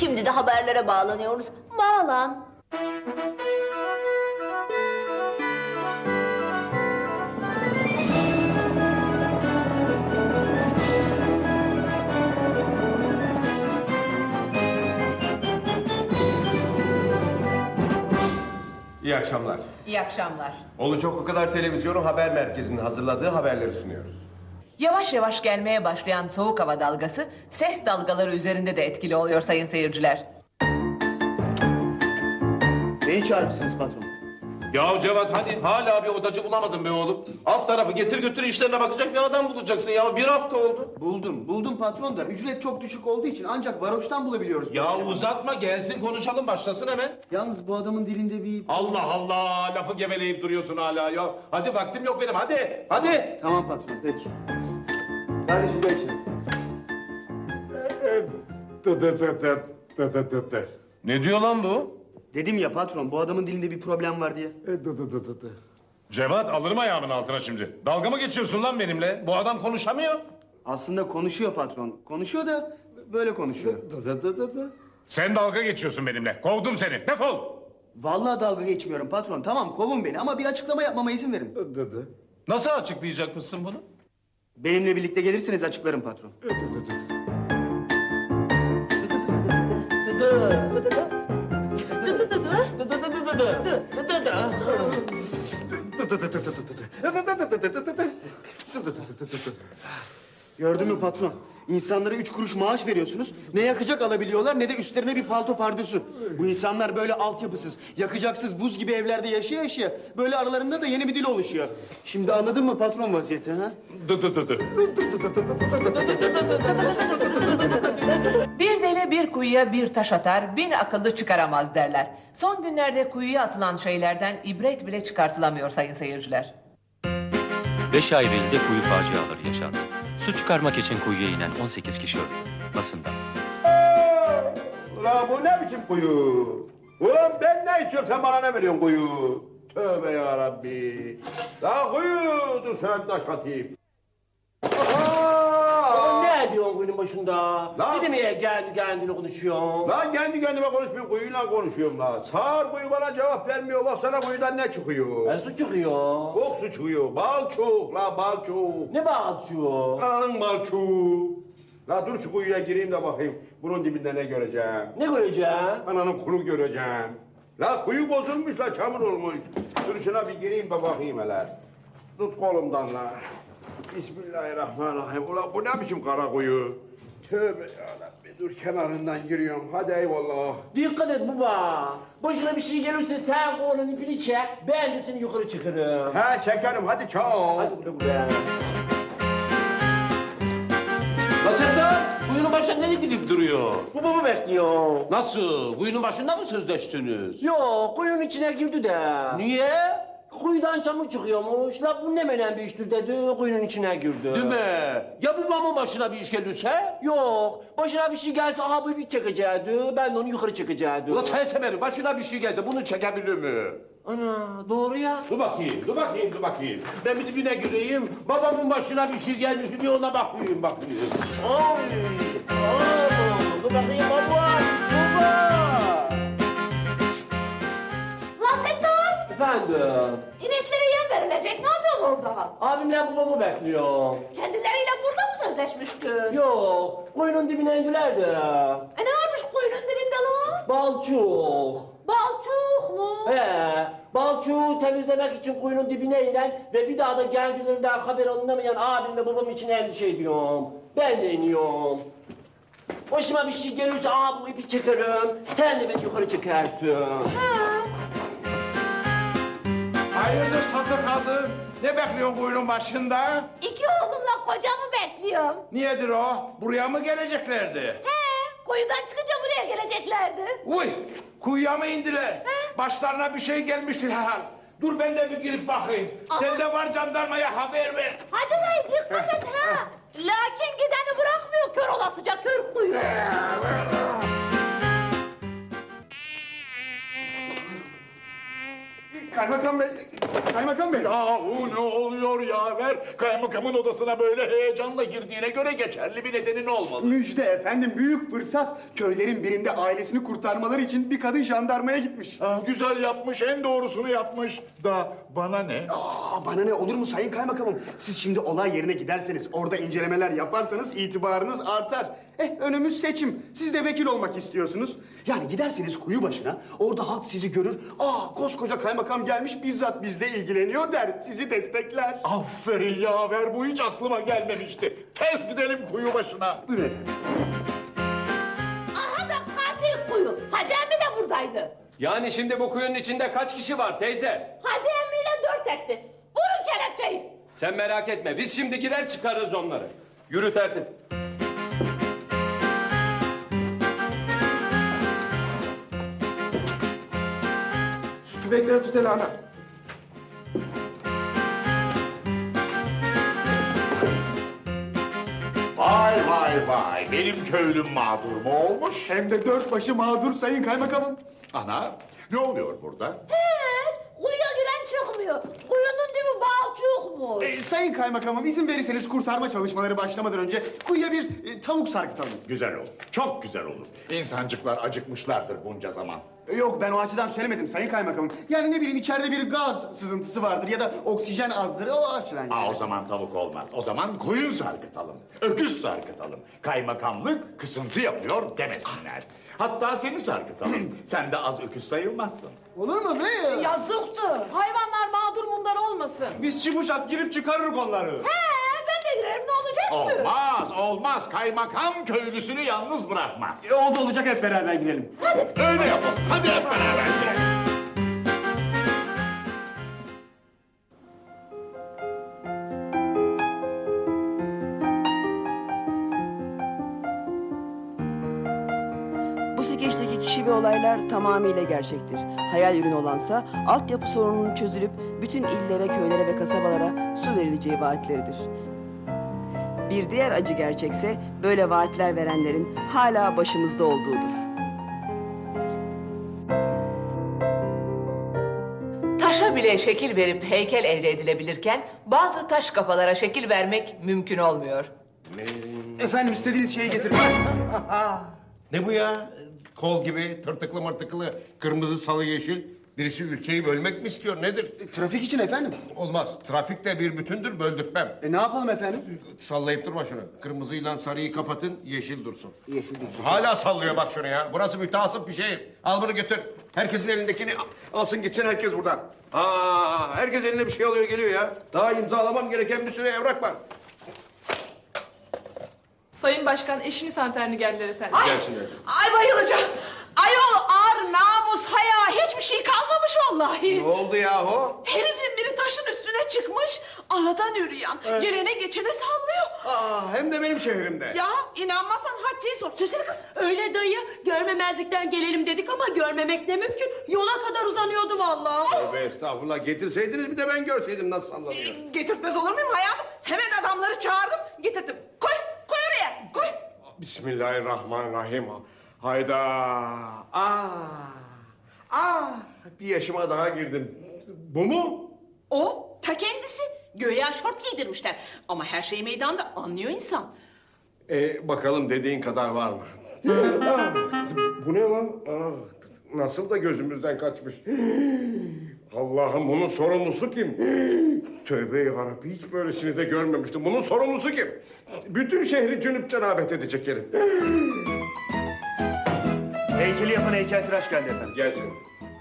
Şimdi de haberlere bağlanıyoruz. Bağlan. İyi akşamlar. İyi akşamlar. Olacak o kadar televizyonun haber merkezinin hazırladığı haberleri sunuyoruz. Yavaş yavaş gelmeye başlayan soğuk hava dalgası ses dalgaları üzerinde de etkili oluyor sayın seyirciler. Neyi çağırmışsınız patron? Ya Cevat hadi hala bir odacı bulamadın be oğlum. Alt tarafı getir götür işlerine bakacak bir adam bulacaksın ya. Bir hafta oldu. Buldum. Buldum patron da ücret çok düşük olduğu için ancak varoştan bulabiliyoruz. Ya uzatma gelsin konuşalım başlasın hemen. Yalnız bu adamın dilinde bir... Allah Allah lafı geveleyip duruyorsun hala ya. Hadi vaktim yok benim hadi hadi. Tamam patron peki. Kardeşim gel içeri. Ne diyor lan bu? Dedim ya patron bu adamın dilinde bir problem var diye. Cevat alırım ayağımın altına şimdi. Dalga mı geçiyorsun lan benimle? Bu adam konuşamıyor. Aslında konuşuyor patron. Konuşuyor da böyle konuşuyor. Sen dalga geçiyorsun benimle. Kovdum seni. Defol. Vallahi dalga geçmiyorum patron. Tamam kovun beni ama bir açıklama yapmama izin verin. Nasıl açıklayacakmışsın bunu? Benimle birlikte gelirseniz açıklarım patron. Gördün mü patron? İnsanlara üç kuruş maaş veriyorsunuz. Ne yakacak alabiliyorlar ne de üstlerine bir palto pardösü. Bu insanlar böyle altyapısız, yakacaksız buz gibi evlerde yaşaya yaşaya böyle aralarında da yeni bir dil oluşuyor. Şimdi anladın mı patron vaziyeti ha? Dı dı dı dı. Bir deli bir kuyuya bir taş atar, bin akıllı çıkaramaz derler. Son günlerde kuyuya atılan şeylerden ibret bile çıkartılamıyor sayın seyirciler. Beş ayrı ilde kuyu faciaları yaşandı. Su çıkarmak için kuyuya inen 18 kişi öldü. Basında. Ulan bu ne biçim kuyu? Ulan ben ne istiyorum sen bana ne veriyorsun kuyu? Tövbe ya Rabbi. Daha kuyu dur sana taş atayım. Aa! Ne diyorsun kuyunun başında? Lan! Ne demeye kendi kendine konuşuyorsun? Lan kendi kendime konuşmuyorum kuyuyla konuşuyorum lan. Sağır kuyu bana cevap vermiyor. Baksana kuyudan ne çıkıyor? Ben su çıkıyor. Çok su çıkıyor. Bal çok la bal çok. Ne bağırtıyor? Ananın bal çok. La dur şu kuyuya gireyim de bakayım. Bunun dibinde ne göreceğim? Ne göreceğim? Ananın kulu göreceğim. La kuyu bozulmuş la çamur olmuş. Dur şuna bir gireyim de bakayım hele. Tut kolumdan la. Bismillahirrahmanirrahim. Ulan bu ne biçim kara kuyu? Tövbe yarabbim. Dur kenarından giriyorum. Hadi eyvallah. Dikkat et baba. Başına bir şey gelirse sen kolun ipini çek. Ben de seni yukarı çıkarım. He çekerim hadi çao. Hadi güle güle. La Serdar, kuyunun başında ne gidip duruyor? Babamı bekliyor. Nasıl? Kuyunun başında mı sözleştiniz? Yok kuyunun içine girdi de. Niye? Kuyudan çamur çıkıyormuş. La bu ne menen bir iştir dedi. Kuyunun içine girdi. Değil mi? Ya babamın başına bir iş gelirse? Yok. Başına bir şey gelse aha bu bir çekecekti. Ben de onu yukarı çekecektim. Ulan sen severim, başına bir şey gelse bunu çekebilir mi? Ana doğru ya. Dur bakayım, dur bakayım, dur bakayım. Ben bir dibine gireyim, babamın başına bir şey gelmiş mi bir ona bakayım, bakayım. Ay. Aa, dur bakayım baba. Baba. Efendim. İneklere yem verilecek. Ne yapıyorsun orada? Abimle babamı bekliyor. Kendileriyle burada mı sözleşmiştin? Yok. Kuyunun dibine indiler de. E ne varmış kuyunun dibinde lan? Balçuk. Balçuk mu? He, balçuğu temizlemek için kuyunun dibine inen ve bir daha da kendilerinden haber alınamayan abimle babam için endişe ediyorum. Ben de iniyorum. Başıma bir şey gelirse aa bu ipi çekerim. Sen de beni yukarı çekersin. Hayırdır satır kadın? Ne bekliyorsun kuyunun başında? İki oğlumla kocamı bekliyorum. Niyedir o? Buraya mı geleceklerdi? He, kuyudan çıkınca buraya geleceklerdi. Uy! Kuyuya mı indiler? Başlarına bir şey gelmiştir herhal. Dur ben de bir girip bakayım. Sen de var jandarmaya haber ver. Hacı dayı dikkat et ha. Lakin gideni bırakmıyor kör olasıca kör kuyu. Kaymakam Bey, Kaymakam Bey. Yahu ne oluyor yaver? Kaymakamın odasına böyle heyecanla girdiğine göre geçerli bir nedeni olmalı. Müjde efendim büyük fırsat. Köylerin birinde ailesini kurtarmaları için bir kadın jandarmaya gitmiş. Ha, güzel yapmış, en doğrusunu yapmış. Da bana ne? Aa, bana ne olur mu sayın kaymakamım? Siz şimdi olay yerine giderseniz, orada incelemeler yaparsanız itibarınız artar. Eh önümüz seçim. Siz de vekil olmak istiyorsunuz. Yani giderseniz kuyu başına, orada halk sizi görür. Aa koskoca kaymakam gelmiş bizzat bizle ilgileniyor der. Sizi destekler. Aferin yaver, bu hiç aklıma gelmemişti. Tez gidelim kuyu başına. Buyurun. Aha da katil kuyu. Hacı emmi de buradaydı. Yani şimdi bu kuyunun içinde kaç kişi var teyze? Hacı emmiyle dört etti. Vurun kelepçeyi. Sen merak etme biz şimdi girer çıkarırız onları. Yürü tertip. Tüfekleri tut hele ana. Vay vay vay, benim köylüm mağdur mu olmuş? Hem de dört başı mağdur sayın kaymakamım. Ana, ne oluyor burada? He, kuyuya giren çıkmıyor. Kuyunun dibi balçukmuş. Ee, sayın kaymakamım izin verirseniz kurtarma çalışmaları başlamadan önce kuyuya bir e, tavuk sarkıtalım. Güzel olur, çok güzel olur. İnsancıklar acıkmışlardır bunca zaman. E, Yok ben o açıdan söylemedim sayın kaymakamım. Yani ne bileyim içeride bir gaz sızıntısı vardır ya da oksijen azdır o açıdan. yani. Aa, o zaman tavuk olmaz. O zaman koyun sarkıtalım, öküz sarkıtalım. Kaymakamlık kısıntı yapıyor demesinler. Hatta seni sarkıtalım. Sen de az öküz sayılmazsın. Olur mu be? Yazıktır. Hayvanlar mağdur bundan olmasın. Biz çibucak girip çıkarırız onları. He, ben de girerim ne olacak ki? Olmaz, olmaz. Kaymakam köylüsünü yalnız bırakmaz. E, oldu olacak hep beraber girelim. Öyle yapalım. Hadi hep beraber gidelim. Bu skeçteki kişi ve olaylar tamamıyla gerçektir. Hayal ürünü olansa altyapı sorununun çözülüp bütün illere, köylere ve kasabalara su verileceği vaatleridir. Bir diğer acı gerçekse böyle vaatler verenlerin hala başımızda olduğudur. Taşa bile şekil verip heykel elde edilebilirken bazı taş kafalara şekil vermek mümkün olmuyor. Efendim istediğiniz şeyi getirin. Ne bu ya? Kol gibi tırtıklı mırtıklı, kırmızı salı yeşil. Birisi ülkeyi bölmek mi istiyor nedir? E, Trafik için efendim. Olmaz. Trafikle bir bütündür böldürtmem. E ne yapalım efendim? Sallayıp durma şunu. Kırmızıyla sarıyı kapatın, yeşil dursun. Yeşil dursun. Hala sallıyor bak şunu ya. Burası mütehassıp bir şehir. Al bunu götür. Herkesin elindekini al- alsın gitsin herkes buradan. Aa, herkes eline bir şey alıyor geliyor ya. Daha imzalamam gereken bir sürü evrak var. Sayın Başkan, eşiniz hanımefendi geldiler efendim. Ay, Gelsinler. ay bayılacağım. Ayol namus, haya hiçbir şey kalmamış vallahi. Ne oldu yahu? Herifin biri taşın üstüne çıkmış. Ağdan yürüyen. Gelene geçene sallıyor. Aa, hem de benim şehrimde. Ya inanmazsan Hatice'ye sor. Söylesene kız. Öyle dayı, görmemezlikten gelelim dedik ama görmemek ne mümkün. Yola kadar uzanıyordu vallahi. Tövbe estağfurullah. Getirseydiniz bir de ben görseydim nasıl sallanıyor. Ee, Getirtmez olur muyum hayatım? Hemen adamları çağırdım. Getirdim. Koy. Koy oraya. Koy. Bismillahirrahmanirrahim. Hayda. Aa. Aa. Bir yaşıma daha girdim. Bu mu? O, ta kendisi. Göğe şort giydirmişler. Ama her şey meydanda anlıyor insan. Ee, bakalım dediğin kadar var mı? Aa, bu ne lan? Aa, nasıl da gözümüzden kaçmış. Allah'ım bunun sorumlusu kim? Tövbe yarabbi hiç böylesini de görmemiştim. Bunun sorumlusu kim? Bütün şehri cünüp cenabet edecek herif. Heykeli yapan heykeltıraş geldi efendim. Gelsin.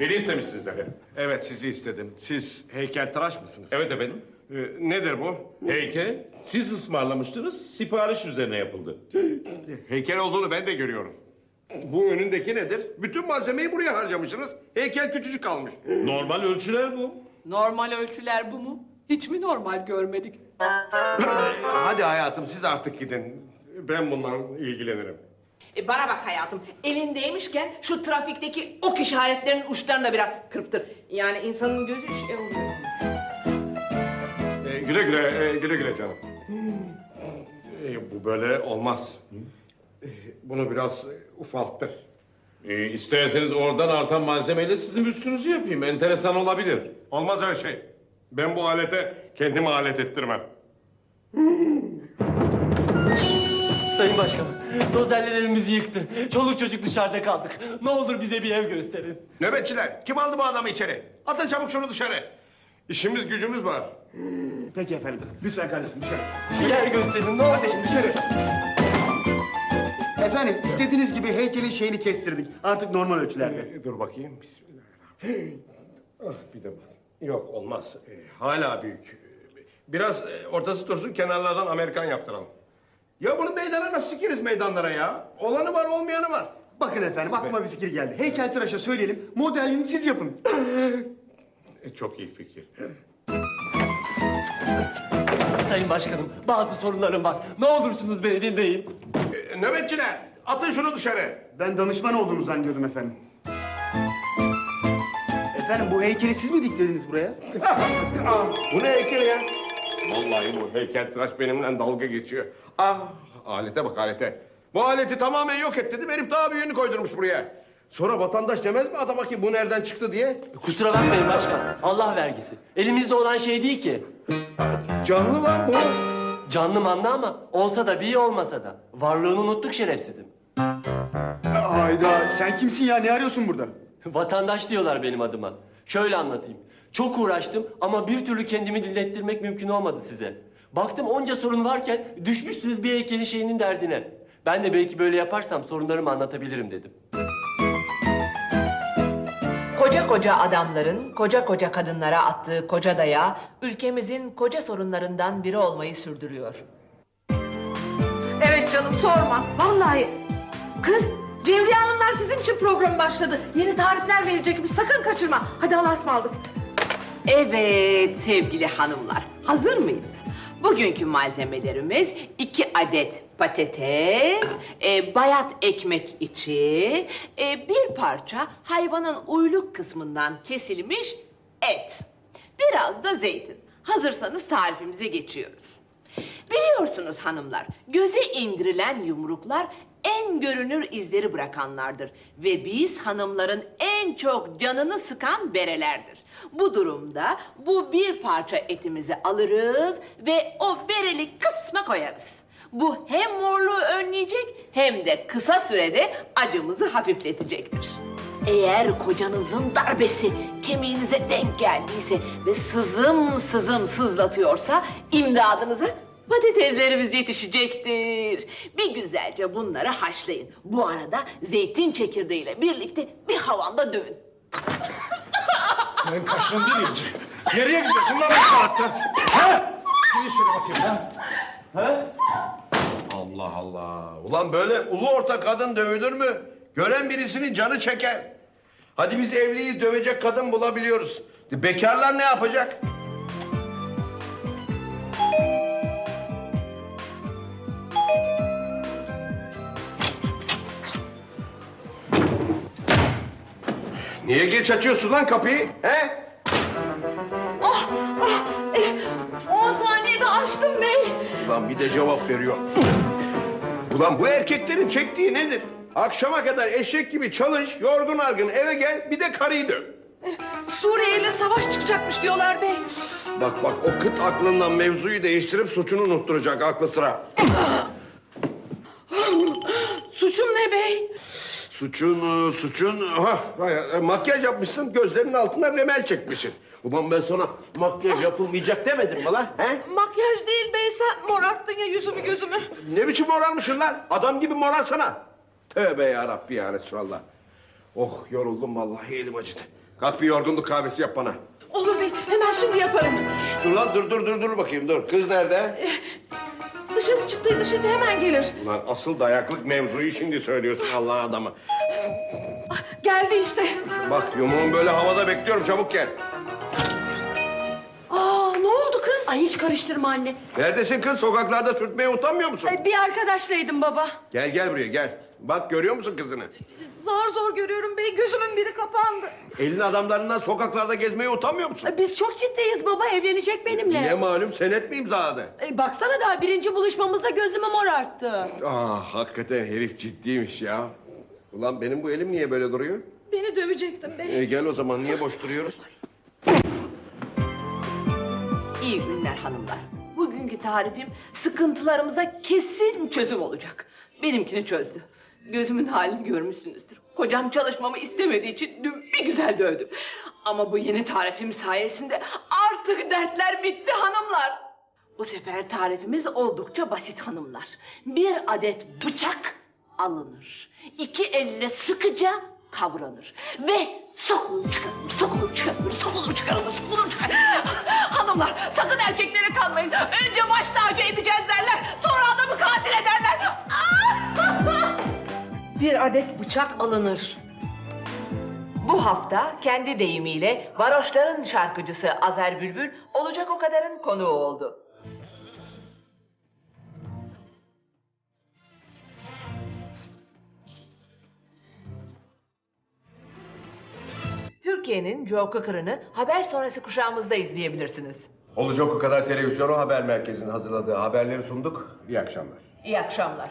Beni istemişsiniz efendim. Evet sizi istedim. Siz heykeltıraş mısınız? Evet efendim. Ee, nedir bu? Heykel, siz ısmarlamıştınız, sipariş üzerine yapıldı. Heykel olduğunu ben de görüyorum. Bu önündeki nedir? Bütün malzemeyi buraya harcamışsınız. Heykel küçücük kalmış. Normal ölçüler bu. Normal ölçüler bu mu? Hiç mi normal görmedik? Hadi hayatım siz artık gidin. Ben bundan ilgilenirim. E, bana bak hayatım. Elindeymişken şu trafikteki ok işaretlerinin uçlarını da biraz kırptır. Yani insanın gözü şey oluyor. Ee, güle güle, e, güle güle canım. Ee, bu böyle olmaz. Ee, bunu biraz e, ufalttır. Ee, isterseniz oradan artan malzemeyle sizin üstünüzü yapayım. Enteresan olabilir. Olmaz öyle şey. Ben bu alete kendimi alet ettirmem. Sayın Başkanım, dozerler evimizi yıktı. Çoluk çocuk dışarıda kaldık. Ne olur bize bir ev gösterin. Nöbetçiler kim aldı bu adamı içeri? Atın çabuk şunu dışarı. İşimiz gücümüz var. Peki efendim. Lütfen kardeşim dışarı. Bir yer gösterin ne olur. Dışarı. Efendim istediğiniz gibi heykelin şeyini kestirdik. Artık normal ölçülerde. Ee, Dur bakayım. Bismillahirrahmanirrahim. Ah bir de bak. Yok olmaz. Ee, hala büyük. Ee, Biraz e, ortası dursun kenarlardan Amerikan yaptıralım. Ya bunu meydana nasıl sikeriz meydanlara ya? Olanı var olmayanı var. Bakın efendim aklıma bir fikir geldi. Heykeltıraşa söyleyelim modelini siz yapın. E, çok iyi fikir. Sayın Başkanım, bazı sorunlarım var. Ne olursunuz beni dinleyin. Ee, nöbetçiler atın şunu dışarı. Ben danışman olduğunu zannediyordum efendim. Efendim bu heykeli siz mi diktirdiniz buraya? Bu ne heykel ya? Vallahi bu heykeltıraş benimle dalga geçiyor. Ah alete bak alete. Bu aleti tamamen yok et dedim. Herif daha büyüğünü koydurmuş buraya. Sonra vatandaş demez mi adama ki bu nereden çıktı diye? Kusura bakmayın başkan. Allah vergisi. Elimizde olan şey değil ki. Canlı lan bu. Canlı manlı ama olsa da bir olmasa da. Varlığını unuttuk şerefsizim. Hayda sen kimsin ya ne arıyorsun burada? Vatandaş diyorlar benim adıma. Şöyle anlatayım. Çok uğraştım ama bir türlü kendimi dillettirmek mümkün olmadı size. Baktım onca sorun varken düşmüşsünüz bir heykelin şeyinin derdine. Ben de belki böyle yaparsam sorunlarımı anlatabilirim dedim. Koca koca adamların koca koca kadınlara attığı koca dayağı ülkemizin koca sorunlarından biri olmayı sürdürüyor. Evet canım sorma. Vallahi. Kız Cevriye Hanımlar sizin için program başladı. Yeni tarifler verecekmiş sakın kaçırma. Hadi Allah'a ısmarladık. Evet sevgili hanımlar, hazır mıyız? Bugünkü malzemelerimiz iki adet patates, e, bayat ekmek içi, e, bir parça hayvanın uyluk kısmından kesilmiş et, biraz da zeytin. Hazırsanız tarifimize geçiyoruz. Biliyorsunuz hanımlar, göze indirilen yumruklar en görünür izleri bırakanlardır. Ve biz hanımların en çok canını sıkan berelerdir. Bu durumda bu bir parça etimizi alırız ve o bereli kısma koyarız. Bu hem morluğu önleyecek hem de kısa sürede acımızı hafifletecektir. Eğer kocanızın darbesi kemiğinize denk geldiyse ve sızım sızım sızlatıyorsa imdadınıza patateslerimiz yetişecektir. Bir güzelce bunları haşlayın. Bu arada zeytin çekirdeğiyle birlikte bir havanda dövün. Sen kaçtın değil mi? Nereye gidiyorsun lan bu saatte? Ha? Gir şöyle bakayım ha. Allah Allah. Ulan böyle ulu orta kadın dövülür mü? Gören birisinin canı çeker. Hadi biz evliyiz dövecek kadın bulabiliyoruz. Bekarlar ne yapacak? Niye geç açıyorsun lan kapıyı? He? 10 saniyede açtım bey. Ulan bir de cevap veriyor. Ulan bu erkeklerin çektiği nedir? Akşama kadar eşek gibi çalış, yorgun argın eve gel, bir de karıyı döv. Suriye ile savaş çıkacakmış diyorlar bey. Bak bak o kıt aklından mevzuyu değiştirip suçunu unutturacak aklı sıra. Suçum ne bey? Suçun, e, suçun... Ha, makyaj yapmışsın, gözlerinin altına remel çekmişsin. Ulan ben sana makyaj yapılmayacak demedim mi lan? He? Makyaj değil bey sen morarttın ya yüzümü gözümü. Ne biçim morarmışsın lan? Adam gibi morarsana. Tövbe ya Rabbi ya Resulallah. Oh yoruldum vallahi elim acıdı. Kalk bir yorgunluk kahvesi yap bana. Olur bey hemen şimdi yaparım. Şşt, dur lan dur dur dur dur bakayım dur. Kız nerede? Dışarı çıktıydı şimdi hemen gelir. Ulan asıl dayaklık mevzuyu şimdi söylüyorsun Allah adamı. Geldi işte. Bak yumuğun böyle havada bekliyorum çabuk gel. Aa ne oldu kız? Ay hiç karıştırma anne. Neredesin kız? Sokaklarda sürtmeye utanmıyor musun? Ay, bir arkadaşlaydım baba. Gel gel buraya gel. Bak görüyor musun kızını? Zar zor görüyorum bey gözümün biri kapandı. Elin adamlarından sokaklarda gezmeye utanmıyor musun? Biz çok ciddiyiz baba evlenecek benimle. Ne malum senet mi imzaladı? Ay, baksana daha birinci buluşmamızda gözüme morarttı. Ah hakikaten herif ciddiymiş ya. Ulan benim bu elim niye böyle duruyor? Beni dövecektin bey. E, gel o zaman niye boş duruyoruz? hanımlar. Bugünkü tarifim sıkıntılarımıza kesin çözüm olacak. Benimkini çözdü. Gözümün halini görmüşsünüzdür. Kocam çalışmamı istemediği için dün bir güzel dövdüm. Ama bu yeni tarifim sayesinde artık dertler bitti hanımlar. Bu sefer tarifimiz oldukça basit hanımlar. Bir adet bıçak alınır. İki elle sıkıca kavranır. Ve sokulur çıkarılır, sokulur çıkarılır, sokulur çıkarılır, sokulur çıkarılır. Hanımlar sakın erkeklere kalmayın. Önce baş tacı edeceğiz Bir adet bıçak alınır. Bu hafta kendi deyimiyle varoşların şarkıcısı Azer Bülbül olacak o kadarın konuğu oldu. Türkiye'nin Joe Cooker'ını haber sonrası kuşağımızda izleyebilirsiniz. Olacak o kadar televizyonu haber merkezinin hazırladığı haberleri sunduk. İyi akşamlar. İyi akşamlar.